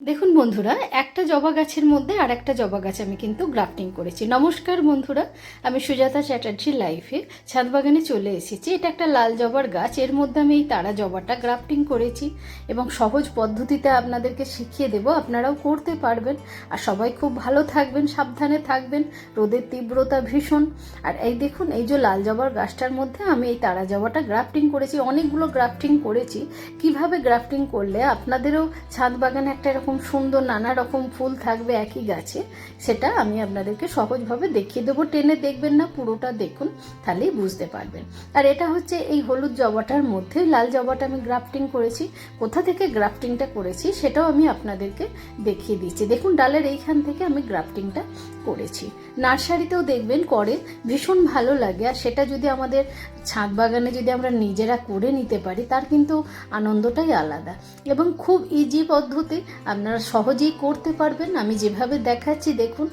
দেখুন বন্ধুরা, একটা জবা গাছের মধ্যে আর একটা জবা গাছ আমি কিন্তু গ্রাফটিং করেছি। নমস্কার বন্ধুরা, আমি সুজাতা চ্যাটার্জি লাইফে ছাদ বাগানে চলে এসেছি। এটা একটা লাল জবার গাছ, এর মধ্যে আমি এই তারা জবাটা গ্রাফটিং করেছি এবং সহজ পদ্ধতিতে আপনাদেরকে শিখিয়ে দেব, আপনারাও করতে পারবেন। আর সবাই খুব ভালো থাকবেন, সাবধানে থাকবেন, রোদের তীব্রতা ভীষণ। আর এই দেখুন, এই যে লাল জবার গাছটার মধ্যে আমি এই তারা জবাটা গ্রাফটিং করেছি, অনেকগুলো গ্রাফটিং করেছি। কীভাবে গ্রাফটিং করলে আপনাদেরও ছাদ বাগানে একটা এরকম সুন্দর নানা রকম ফুল থাকবে একই গাছে, সেটা আমি আপনাদেরকে সহজভাবে দেখিয়ে দেবো। টেনে দেখবেন না, পুরোটা দেখুন, তাহলেই বুঝতে পারবেন। আর এটা হচ্ছে এই হলুদ জবাটার মধ্যে, লাল জবাটা আমি গ্রাফটিং করেছি। কোথা থেকে গ্রাফটিংটা করেছি, সেটাও আমি আপনাদেরকে দেখিয়ে দিচ্ছি। দেখুন, ডালের এইখান থেকে আমি গ্রাফটিংটা করেছি। নার্সারিতেও দেখবেন করে, ভীষণ ভালো লাগে। আর সেটা যদি আমাদের ছাদ বাগানে যদি আমরা নিজেরা করে নিতে পারি, তার কিন্তু আনন্দটাই আলাদা। এবং খুব ইজি পদ্ধতি আপনারা সহজেই করতে পারবেন। আমি যেভাবে দেখাচ্ছি দেখুন।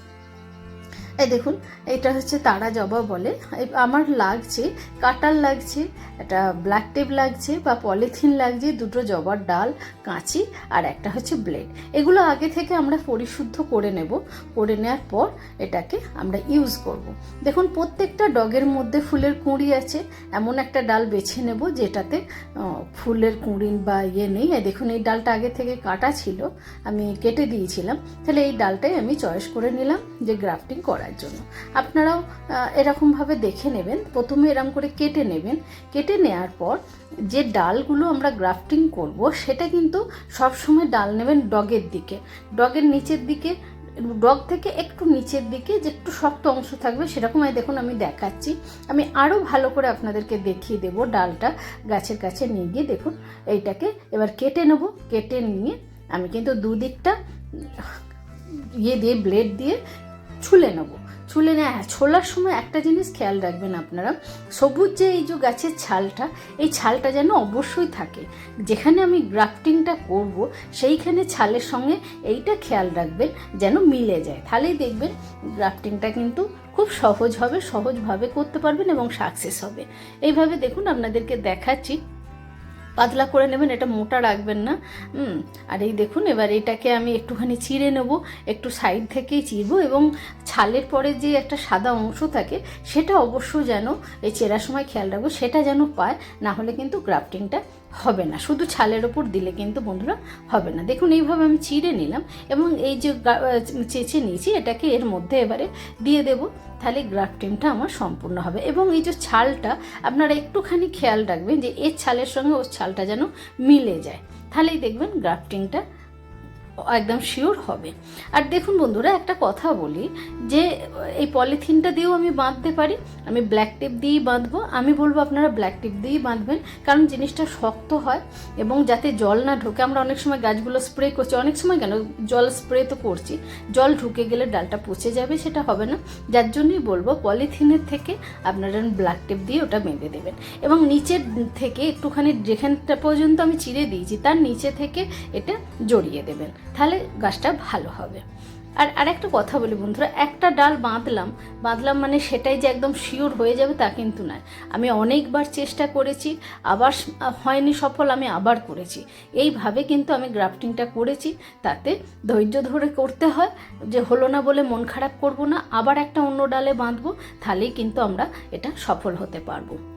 এই দেখুন, এটা হচ্ছে তারা জবা বলে। আমার লাগছে কাটার লাগছে, একটা ব্ল্যাক টেপ লাগছে বা পলিথিন লাগছে, দুটো জবার ডাল, কাঁচি আর একটা হচ্ছে ব্লেড এগুলো আগে থেকে আমরা পরিশুদ্ধ করে নেব। করে নেওয়ার পর এটাকে আমরা ইউজ করব। দেখুন, প্রত্যেকটা ডগের মধ্যে ফুলের কুঁড়ি আছে। এমন একটা ডাল বেছে নেব যেটাতে ফুলের কুঁড়ি বা ইয়ে নেই। দেখুন, এই ডালটা আগে থেকে কাটা ছিল। আমি কেটে দিয়েছিলাম। তাহলে এই ডালটাই আমি চয়েস করে নিলাম যে গ্রাফটিং করার জন্য। আপনারাও এরকমভাবে দেখে নেবেন। প্রথমে এরকম করে কেটে নেবেন। কেটে নেওয়ার পর যে ডালগুলো আমরা গ্রাফটিং করব, সেটা কিন্তু সবসময় ডাল নেবেন ডগের দিকে। ডগের নিচের দিকে, ডগ থেকে একটু নিচের দিকে যে একটু শক্ত অংশ থাকবে, সেরকম দেখুন আমি দেখাচ্ছি। আমি আরও ভালো করে আপনাদেরকে দেখিয়ে দেব ডালটা গাছের কাছে নিয়ে গিয়ে। দেখুন, এইটাকে এবার কেটে নেব। কেটে নিয়ে আমি কিন্তু দুদিকটা ইয়ে দিয়ে, ব্লেড দিয়ে ছুলে নেব। নেয়। হ্যাঁ, ছোলার সময় একটা জিনিস খেয়াল রাখবেন আপনারা সবুজ যে এই যে গাছের ছালটা এই ছালটা যেন অবশ্যই থাকে। যেখানে আমি গ্রাফটিংটা করব সেইখানে ছালের সঙ্গে এইটা খেয়াল রাখবেন যেন মিলে যায়। তাহলেই দেখবেন গ্রাফটিংটা কিন্তু খুব সহজ হবে সহজভাবে করতে পারবেন এবং সাকসেস হবে। এইভাবে দেখুন আপনাদেরকে দেখাচ্ছি পাতলা করে নেবেন, এটা মোটা রাখবেন না। আর এই দেখুন, এবার এটাকে আমি একটুখানি চিড়ে নেব, একটু সাইড থেকেই চিরবো এবং ছালের পরে যে একটা সাদা অংশ থাকে, সেটা অবশ্য যেন এই চেরার সময় খেয়াল রাখব, সেটা যেন পায়, না হলে কিন্তু গ্রাফটিংটা হবে না। শুধু ছালের ওপর দিলে কিন্তু বন্ধুরা হবে না। দেখুন, এইভাবে আমি চিড়ে নিলাম এবং এই যে চেঁচে নিয়েছি, এটাকে এর মধ্যে এবারে দিয়ে দেব। তাহলে গ্রাফটিংটা আমার সম্পূর্ণ হবে। এবং এই যে ছালটা, আপনারা একটুখানি খেয়াল রাখবেন যে এর ছালের সঙ্গে ওর ছালটা যেন মিলে যায়। তাহলেই দেখবেন গ্রাফটিংটা একদম শিওর হবে। আর দেখুন বন্ধুরা, একটা কথা বলি যে, এই পলিথিনটা দিয়েও আমি বাঁধতে পারি, আমি ব্ল্যাক টেপ দিয়েই বাঁধবো, আমি বলব আপনারা ব্ল্যাক টেপ দিয়েই বাঁধবেন, কারণ জিনিসটা শক্ত হয় এবং যাতে জল না ঢোকে, আমরা অনেক সময় গাছগুলো স্প্রে করছি, অনেক সময় কেন, জল স্প্রে তো করছি, জল ঢুকে গেলে ডালটা পচে যাবে, সেটা হবে না। যার জন্যই বলব, পলিথিনের থেকে আপনারা ব্ল্যাক টেপ দিয়ে ওটা বেঁধে দেবেন এবং নিচের থেকে একটুখানি যেখানটা পর্যন্ত আমি চিড়ে দিয়েছি, তার নিচে থেকে এটা জড়িয়ে দেবেন। তাহলে গাছটা ভালো হবে। আর আরেকটা কথা বলি বন্ধুরা, একটা ডাল বাঁধলাম বাঁধলাম মানে সেটাই যে একদম শিওর হয়ে যাবে তা কিন্তু নয়। আমি অনেকবার চেষ্টা করেছি, আবার হয়নি সফল, আমি আবার করেছি। এইভাবে কিন্তু আমি গ্রাফটিংটা করেছি, তাতে ধৈর্য ধরে করতে হয়, যে হলো না বলে মন খারাপ করব না, আবার একটা অন্য ডালে বাঁধবো, তাহলেই কিন্তু আমরা এটা সফল হতে পারব।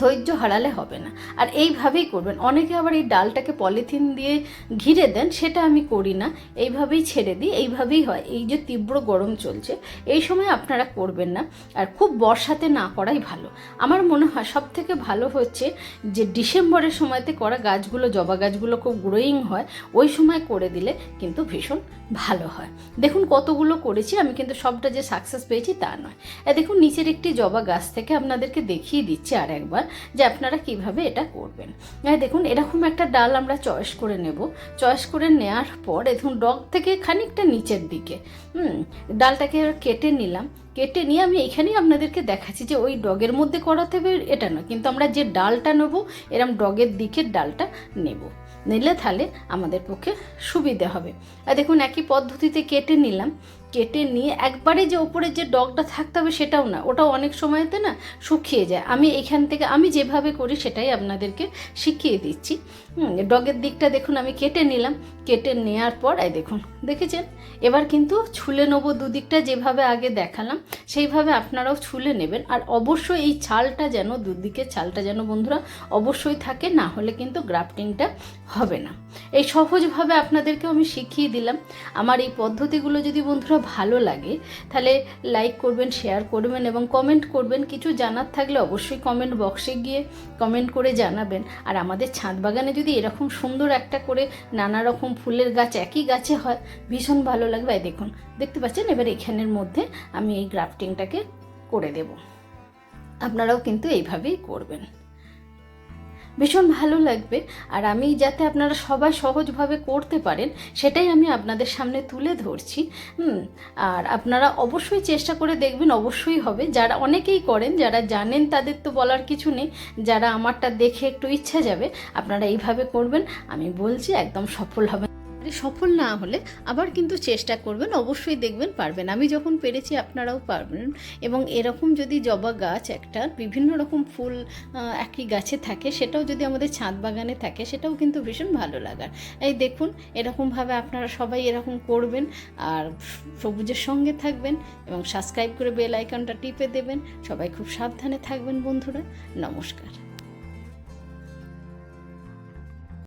ধৈর্য হারালে হবে না। আর এইভাবেই করবেন। অনেকে আবার এই ডালটাকে পলিথিন দিয়ে ঘিরে দেন, সেটা আমি করি না। এইভাবেই ছেড়ে দিই, এইভাবেই হয়। এই যে তীব্র গরম চলছে, এই সময় আপনারা করবেন না। আর খুব বর্ষাতে না করাই ভালো। আমার মনে হয় সব থেকে ভালো হচ্ছে যে ডিসেম্বরের সময়তে করা গাছগুলো, জবা গাছগুলো খুব গ্রোয়িং হয়, ওই সময় করে দিলে কিন্তু ভীষণ ভালো হয়। দেখুন কতগুলো করেছি, আমি কিন্তু সবটা যে সাকসেস পেয়েছি তা নয়। দেখুন, নিচের একটি জবা গাছ থেকে আপনাদেরকে দেখিয়ে দিচ্ছি আর একবার যে আপনারা কীভাবে এটা করবেন। এই দেখুন, এরকম একটা ডাল আমরা চয়েস করে নেব। চয়েস করে নেওয়ার পর দেখুন, ডগ থেকে খানিকটা নিচের দিকে, হুম, ডালটাকে কেটে নিলাম। কেটে নিয়ে আমি এখানেই আপনাদেরকে দেখাচ্ছি যে ওই ডগের মধ্যে করাতে হবে এটা নয়, কিন্তু আমরা যে ডালটা নেব, এরম ডগের দিকের ডালটা নেব। নিলে তাহলে আমাদের পক্ষে সুবিধে হবে। আর দেখুন, একই পদ্ধতিতে কেটে নিলাম। কেটে নিয়ে একবারে যে ওপরে যে ডগটা থাকতে হবে সেটাও না ওটাও অনেক সময়তে না শুকিয়ে যায়। আমি এখান থেকে, আমি যেভাবে করি সেটাই আপনাদেরকে শিখিয়ে দিচ্ছি। ডগের দিকটা দেখুন, আমি কেটে নিলাম। কেটে নেওয়ার পর, এই দেখুন, দেখেছেন? এবার কিন্তু ছুলে নেব দুদিকটা যেভাবে আগে দেখালাম, সেইভাবে আপনারাও ছুলে নেবেন। আর অবশ্যই এই ছালটা যেন, দুদিকের ছালটা যেন বন্ধুরা অবশ্যই থাকে, না হলে কিন্তু গ্রাফটিংটা হবে না। এই সহজভাবে আপনাদেরকেও আমি শিখিয়ে দিলাম। আমার এই পদ্ধতিগুলো যদি বন্ধুরা ভালো লাগে, তাহলে লাইক করবেন শেয়ার করবেন এবং কমেন্ট করবেন। কিছু জানার থাকলে অবশ্যই কমেন্ট বক্সে গিয়ে কমেন্ট করে জানাবেন। আর আমাদের ছাদ বাগানে যদি এরকম সুন্দর একটা করে নানা রকম ফুলের গাছ একই গাছে হয়, ভীষণ ভালো লাগবে। এই দেখুন, দেখতে পাচ্ছেন? এবার এখানের মধ্যে আমি এই গ্রাফটিংটাকে করে দেব। আপনারাও কিন্তু এইভাবেই করবেন। ভীষণ ভালো লাগবে। আর আমি যাতে আপনারা সবাই সহজভাবে করতে পারেন, সেটাই আমি আপনাদের সামনে তুলে ধরছি। হুম, আর আপনারা অবশ্যই চেষ্টা করে দেখবেন, অবশ্যই হবে। যারা অনেকেই করেন, যারা জানেন তাদের তো বলার কিছু নেই, যারা আমারটা দেখে একটু ইচ্ছা যাবে, আপনারা এইভাবে করবেন। আমি বলছি, একদম সফল হবে আরে সফল না হলে আবার কিন্তু চেষ্টা করবেন, অবশ্যই দেখবেন পারবেন। আমি যখন পেরেছি আপনারাও পারবেন। এবং এরকম যদি জবা গাছ একটা, বিভিন্ন রকম ফুল একই গাছে থাকে, সেটাও যদি আমাদের ছাদ বাগানে থাকে, সেটাও কিন্তু ভীষণ ভালো লাগার। এই দেখুন, এরকমভাবে আপনারা সবাই এরকম করবেন আর সবুজের সঙ্গে থাকবেন এবং সাবস্ক্রাইব করে বেল আইকনটা টিপে দেবেন। সবাই খুব সাবধানে থাকবেন, বন্ধুরা। নমস্কার।